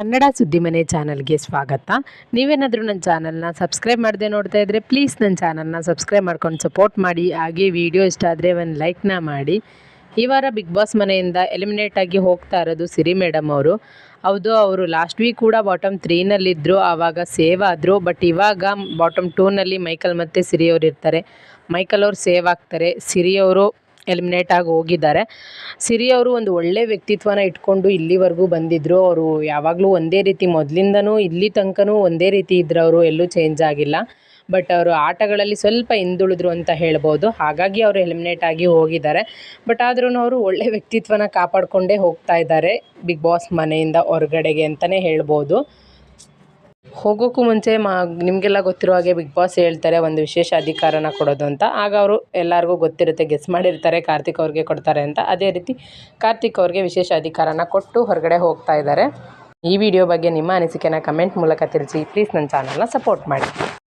ಕನ್ನಡ ಸುದ್ದಿ ಮನೆ ಚಾನಲ್ಗೆ ಸ್ವಾಗತ. ನೀವೇನಾದರೂ ನನ್ನ ಚಾನಲ್ನ ಸಬ್ಸ್ಕ್ರೈಬ್ ಮಾಡದೆ ನೋಡ್ತಾ ಇದ್ದರೆ ಪ್ಲೀಸ್ ನನ್ನ ಚಾನಲ್ನ ಸಬ್ಸ್ಕ್ರೈಬ್ ಮಾಡ್ಕೊಂಡು ಸಪೋರ್ಟ್ ಮಾಡಿ, ಹಾಗೆ ವಿಡಿಯೋ ಇಷ್ಟ ಆದರೆ ಒಂದು ಲೈಕ್ನ ಮಾಡಿ. ಈ ವಾರ ಬಿಗ್ ಬಾಸ್ ಮನೆಯಿಂದ ಎಲಿಮಿನೇಟ್ ಆಗಿ ಹೋಗ್ತಾ ಇರೋದು ಸಿರಿ ಮೇಡಮ್ ಅವರು. ಹೌದು, ಅವರು ಲಾಸ್ಟ್ ವೀಕ್ ಕೂಡ ಬಾಟಮ್ ತ್ರೀನಲ್ಲಿದ್ದರು ಆವಾಗ ಸೇವ್ ಆದರು, ಬಟ್ ಇವಾಗ ಬಾಟಮ್ ಟೂನಲ್ಲಿ ಮೈಕಲ್ ಮತ್ತು ಸಿರಿಯವರು ಇರ್ತಾರೆ. ಮೈಕಲ್ ಅವರು ಸೇವ್ ಆಗ್ತಾರೆ. ಸಿರಿ ಅವರು ಎಲಿಮಿನೇಟ್ ಆಗಿ ಹೋಗಿದ್ದಾರೆ. ಸಿರಿ ಅವರು ಒಂದು ಒಳ್ಳೆ ವ್ಯಕ್ತಿತ್ವನ ಇಟ್ಕೊಂಡು ಇಲ್ಲಿವರೆಗೂ ಬಂದಿದ್ದರು ಅವರು ಯಾವಾಗಲೂ ಒಂದೇ ರೀತಿ ಮೊದಲಿಂದನೂ ಇಲ್ಲಿ ತನಕನೂ ಒಂದೇ ರೀತಿ ಇದ್ದರು ಅವರು. ಎಲ್ಲೂ ಚೇಂಜ್ ಆಗಿಲ್ಲ. ಬಟ್ ಅವರು ಆಟಗಳಲ್ಲಿ ಸ್ವಲ್ಪ ಹಿಂದುಳಿದ್ರು ಅಂತ ಹೇಳ್ಬೋದು. ಹಾಗಾಗಿ ಅವರು ಎಲಿಮಿನೇಟ್ ಆಗಿ ಹೋಗಿದ್ದಾರೆ. ಬಟ್ ಆದ್ರೂ ಅವರು ಒಳ್ಳೆ ವ್ಯಕ್ತಿತ್ವನ ಕಾಪಾಡಿಕೊಂಡೇ ಹೋಗ್ತಾ ಇದ್ದಾರೆ. ಬಿಗ್ ಬಾಸ್ ಮನೆಯಿಂದ ಹೊರಗಡೆಗೆ ಅಂತಲೇ ಹೇಳ್ಬೋದು. ಹೋಗೋಕ್ಕೂ ಮುಂಚೆ ಮಾ, ನಿಮಗೆಲ್ಲ ಗೊತ್ತಿರೋ ಹಾಗೆ ಬಿಗ್ ಬಾಸ್ ಹೇಳ್ತಾರೆ, ಒಂದು ವಿಶೇಷ ಅಧಿಕಾರನ ಕೊಡೋದು ಅಂತ. ಆಗ ಅವರು ಎಲ್ಲರಿಗೂ ಗೊತ್ತಿರುತ್ತೆ ಗೆಸ್ ಮಾಡಿರ್ತಾರೆ, ಕಾರ್ತಿಕ್ ಅವ್ರಿಗೆ ಕೊಡ್ತಾರೆ ಅಂತ. ಅದೇ ರೀತಿ ಕಾರ್ತಿಕ್ ಅವ್ರಿಗೆ ವಿಶೇಷ ಅಧಿಕಾರನ ಕೊಟ್ಟು ಹೊರಗಡೆ ಹೋಗ್ತಾ ಇದ್ದಾರೆ. ಈ ವಿಡಿಯೋ ಬಗ್ಗೆ ನಿಮ್ಮ ಅನಿಸಿಕೆನ ಕಮೆಂಟ್ ಮೂಲಕ ತಿಳಿಸಿ ಪ್ಲೀಸ್ ನನ್ನ ಚಾನಲ್ನ ಸಪೋರ್ಟ್ ಮಾಡಿ.